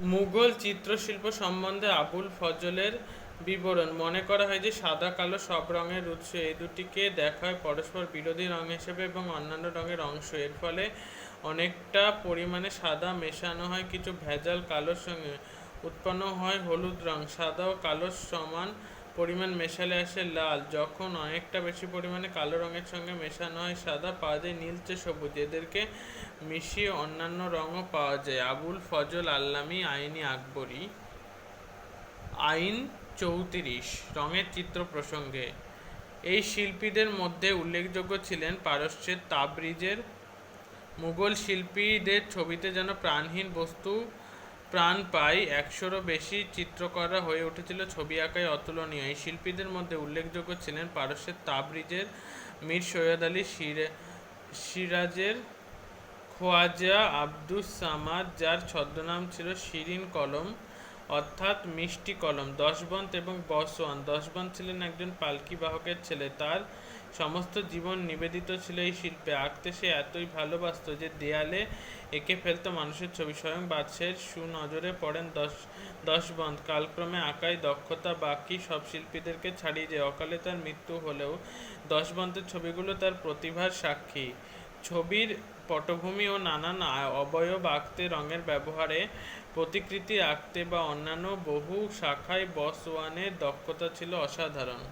মুঘল চিত্রশিল্প সম্বন্ধে আবুল ফজলের বিবরণ। মনে করা হয় যে, সাদা, কালো সব রঙের উৎস, এই দুটিকে দেখা হয় পরস্পর বিরোধী রঙ হিসেবে এবং অন্যান্য রঙের অংশ। এর ফলে অনেকটা পরিমাণে সাদা মেশানো হয়, কিছু ভেজাল কালোর সঙ্গে উৎপন্ন হয় হলুদ রং। সাদা ও কালোর সমান পরিমাণ মেশালে আসে লাল, যখন অনেকটা বেশি পরিমাণে কালো রঙের সঙ্গে মেশানো হয়, সাদা পাওয়া যায় নীলচে সবুজ, এদেরকে মিশিয়ে অন্যান্য রঙও পাওয়া যায়। আবুল ফজল আল্লামি আইনি আকবরী। আইন চৌত্রিশ, রঙের চিত্র প্রসঙ্গে। এই শিল্পীদের মধ্যে উল্লেখযোগ্য ছিলেন পারস্যের তাবরিজের মুঘল শিল্পীদের ছবিতে যেন প্রাণহীন বস্তু প্রাণ পায় একশোরও বেশি চিত্রকররা হয়ে উঠেছিল ছবি আঁকায় অতুলনীয়। এই শিল্পীদের মধ্যে উল্লেখযোগ্য ছিলেন পারস্যের তাবরিজের মীর সৈয়দ আলী সিরে সিরাজের খোয়াজা আব্দুস সামাদ, যার ছদ্মনাম ছিল শিরিন কলম। অর্থাৎ মিষ্টি কলম দশবন্ত এবং বসওয়ান। দশবন্ত ছিলেন একজন পালকি বাহকের ছেলে। তার সমস্ত জীবন নিবেদিত ছিল এই শিল্পে। আঁকতে সে এতই ভালোবাসতো যে দেয়ালে এঁকে ফেলতো মানুষের ছবি। স্বয়ং বাদশের সুনজরে পড়েন দশ দশবন্ত কালক্রমে আঁকায় দক্ষতা বাকি সব শিল্পীদেরকে ছাড়িয়ে যে অকালে তার মৃত্যু হলেও দশবন্তের ছবিগুলো তার প্রতিভার সাক্ষী। ছবির পটভূমি ও নানান অবয়ব আঁকতে, রঙের ব্যবহারে প্রতিকৃতি আঁকতে বা অন্যান্য বহু শাখায় বসওয়ানের দক্ষতা ছিল অসাধারণ।